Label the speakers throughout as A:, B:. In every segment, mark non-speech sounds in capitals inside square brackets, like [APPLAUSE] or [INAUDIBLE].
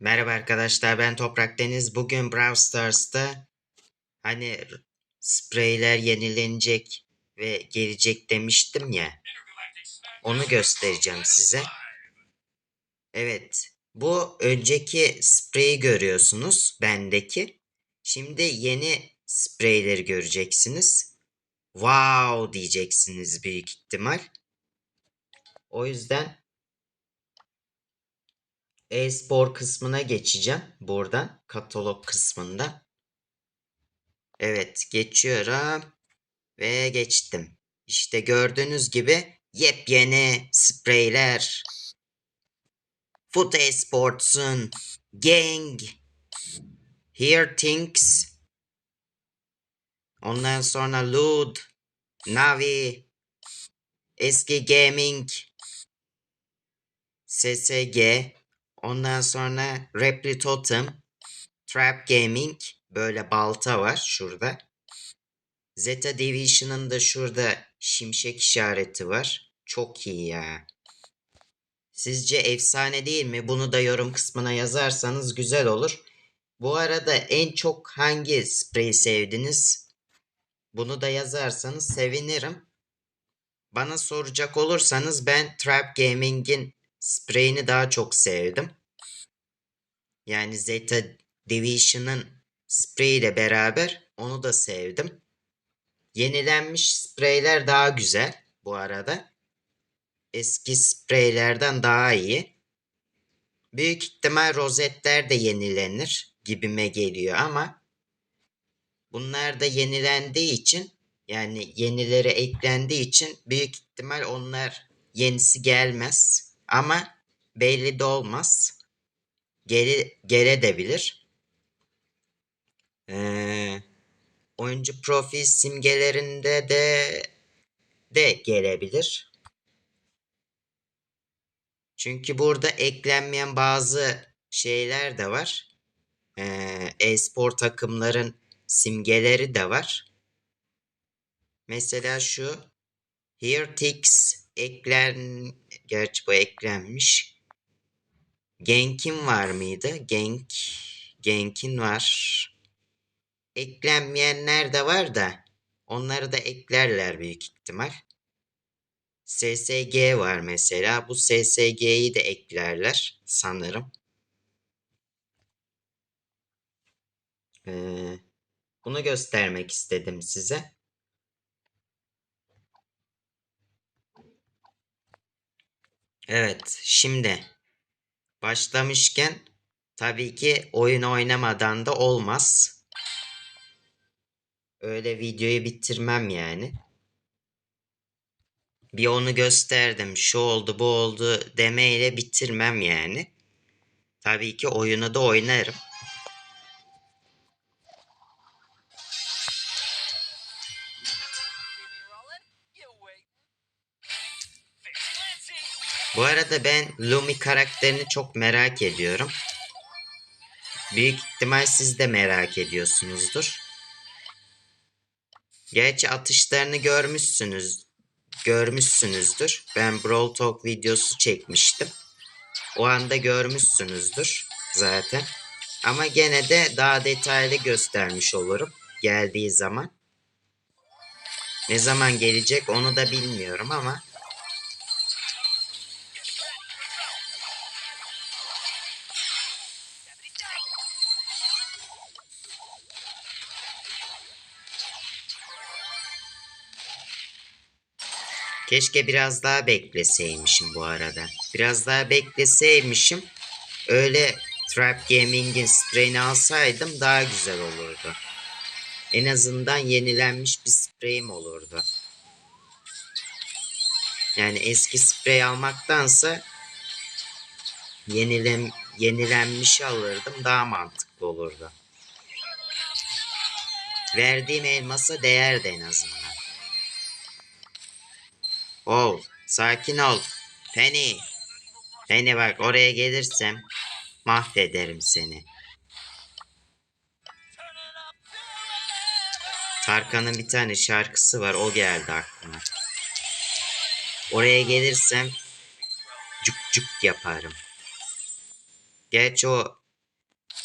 A: Merhaba arkadaşlar ben Toprak Deniz. Bugün Brawl Stars'ta hani spreyler yenilenecek ve gelecek demiştim ya. Onu göstereceğim size. Evet. Bu önceki spreyi görüyorsunuz bendeki. Şimdi yeni spreyleri göreceksiniz. Wow diyeceksiniz büyük ihtimal. O yüzden e-spor kısmına geçeceğim buradan katalog kısmında. Evet geçiyorum ve geçtim. İşte gördüğünüz gibi yepyeni spreyler. Foot Esports'un Gang Here Things Ondan sonra Lud Navi Eski Gaming SSG Ondan sonra Repli Totem, Trap Gaming böyle balta var şurada. Zeta Division'ın da şurada şimşek işareti var. Çok iyi ya. Sizce efsane değil mi? Bunu da yorum kısmına yazarsanız güzel olur. Bu arada en çok hangi spreyi sevdiniz? Bunu da yazarsanız sevinirim. Bana soracak olursanız ben Trap Gaming'in spreyini daha çok sevdim. Yani Zeta Division'ın spreyiyle beraber onu da sevdim. Yenilenmiş spreyler daha güzel bu arada. Eski spreylerden daha iyi. Büyük ihtimal rozetler de yenilenir gibime geliyor ama bunlar da yenilendiği için yani yenileri eklendiği için büyük ihtimal onlar yenisi gelmez. Ama belli de olmaz. Geri, gelebilir. Ee, oyuncu profil simgelerinde de de gelebilir. Çünkü burada eklenmeyen bazı şeyler de var. Ee, e-spor takımların simgeleri de var. Mesela şu Heretics eklen gerçi bu eklenmiş. Genk'in var mıydı? Genk Genk'in var. Eklenmeyenler de var da onları da eklerler büyük ihtimal. SSG var mesela. Bu SSG'yi de eklerler sanırım. Ee, bunu göstermek istedim size. Evet, şimdi başlamışken tabii ki oyun oynamadan da olmaz. Öyle videoyu bitirmem yani. Bir onu gösterdim, şu oldu, bu oldu demeyle bitirmem yani. Tabii ki oyunu da oynarım. Bu arada ben Lumi karakterini çok merak ediyorum. Büyük ihtimal siz de merak ediyorsunuzdur. Gerçi atışlarını görmüşsünüz, görmüşsünüzdür. Ben Brawl Talk videosu çekmiştim. O anda görmüşsünüzdür zaten. Ama gene de daha detaylı göstermiş olurum geldiği zaman. Ne zaman gelecek onu da bilmiyorum ama Keşke biraz daha bekleseymişim bu arada. Biraz daha bekleseymişim. Öyle Trap Gaming'in spreyini alsaydım daha güzel olurdu. En azından yenilenmiş bir spreyim olurdu. Yani eski sprey almaktansa yenilen, yenilenmiş alırdım daha mantıklı olurdu. Verdiğim elmasa değerdi en azından. Ol, sakin ol. Penny. Penny bak oraya gelirsem mahvederim seni. Tarkan'ın bir tane şarkısı var o geldi aklıma. Oraya gelirsem cuk cuk yaparım. Gerçi o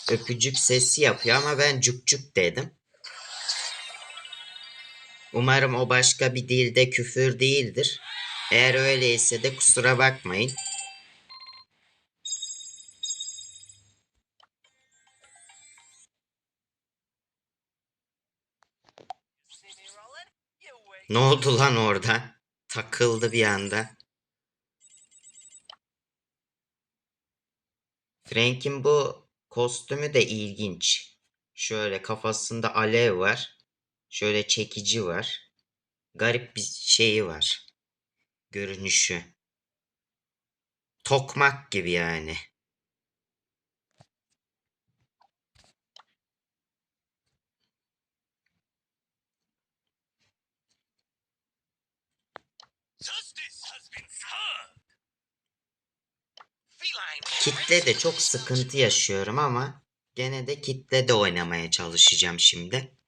A: öpücük sesi yapıyor ama ben cuk cuk dedim. Umarım o başka bir dilde küfür değildir. Eğer öyleyse de kusura bakmayın. Ne oldu lan orada? Takıldı bir anda. Frank'in bu kostümü de ilginç. Şöyle kafasında alev var. Şöyle çekici var. Garip bir şeyi var. Görünüşü. Tokmak gibi yani. Kitle de çok sıkıntı yaşıyorum ama gene de kitle de oynamaya çalışacağım şimdi.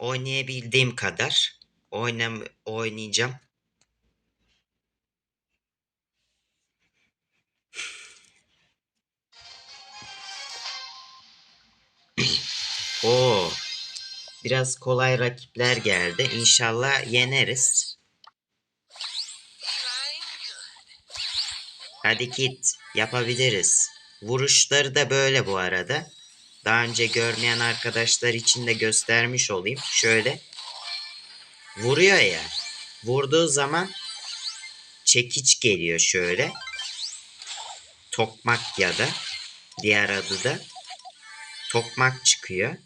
A: Oynayabildiğim kadar oynam oynayacağım. [CLEARS THROAT] Oo. Biraz kolay rakipler geldi. İnşallah yeneriz. Hadi Kit, yapabiliriz. Vuruşları da böyle bu arada. Daha önce görmeyen arkadaşlar için de göstermiş olayım. Şöyle. Vuruyor ya. Vurduğu zaman çekiç geliyor şöyle. Tokmak ya da diğer adı da tokmak çıkıyor.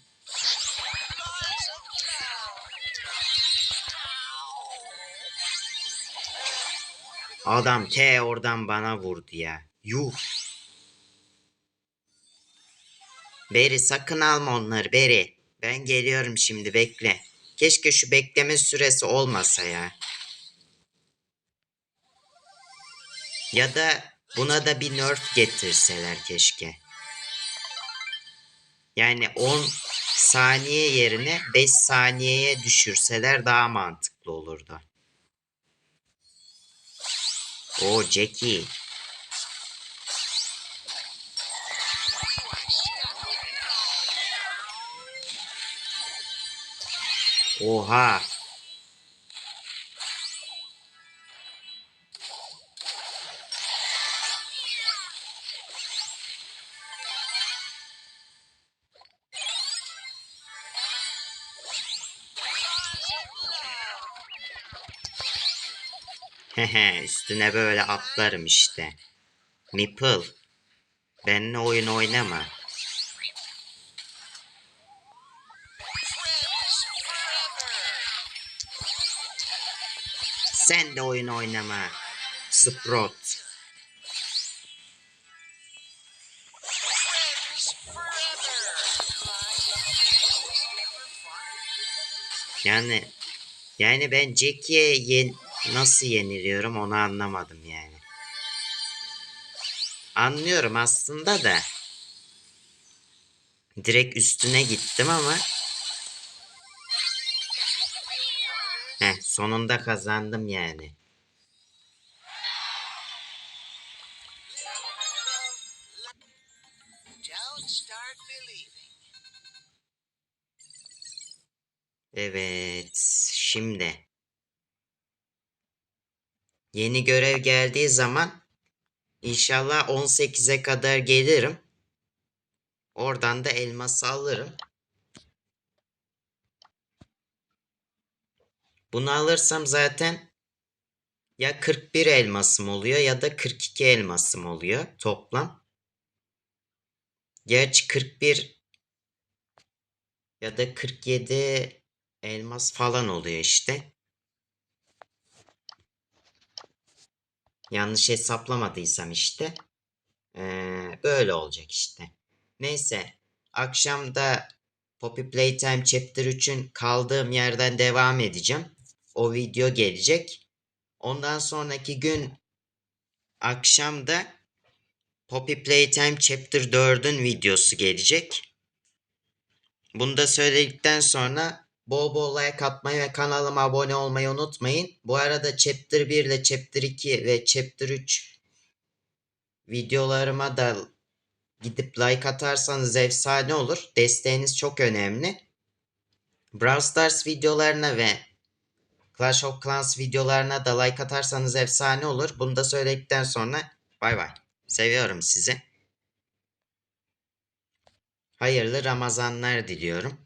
A: Adam T oradan bana vurdu ya. Yuh. Beri sakın alma onları Beri. Ben geliyorum şimdi bekle. Keşke şu bekleme süresi olmasa ya. Ya da buna da bir nerf getirseler keşke. Yani 10 saniye yerine 5 saniyeye düşürseler daha mantıklı olurdu. O Jackie. Oha. Hehe üstüne böyle atlarım işte. Meeple. Benimle oyun oynama. Sen de oyun oynama. Sprout. Yani yani ben Jackie'ye yen nasıl yeniliyorum onu anlamadım yani. Anlıyorum aslında da. Direkt üstüne gittim ama. Heh, sonunda kazandım yani. Evet, şimdi yeni görev geldiği zaman inşallah 18'e kadar gelirim. Oradan da elması alırım. Bunu alırsam zaten ya 41 elmasım oluyor ya da 42 elmasım oluyor toplam. Gerçi 41 ya da 47 elmas falan oluyor işte. Yanlış hesaplamadıysam işte. Ee, böyle olacak işte. Neyse. Akşamda Poppy Playtime Chapter 3'ün kaldığım yerden devam edeceğim. O video gelecek. Ondan sonraki gün akşamda Poppy Playtime Chapter 4'ün videosu gelecek. Bunu da söyledikten sonra bol bol like atmayı ve kanalıma abone olmayı unutmayın. Bu arada Chapter 1 ile Chapter 2 ve Chapter 3 videolarıma da gidip like atarsanız efsane olur. Desteğiniz çok önemli. Brawl Stars videolarına ve Clash of Clans videolarına da like atarsanız efsane olur. Bunu da söyledikten sonra bay bay. Seviyorum sizi. Hayırlı Ramazanlar diliyorum.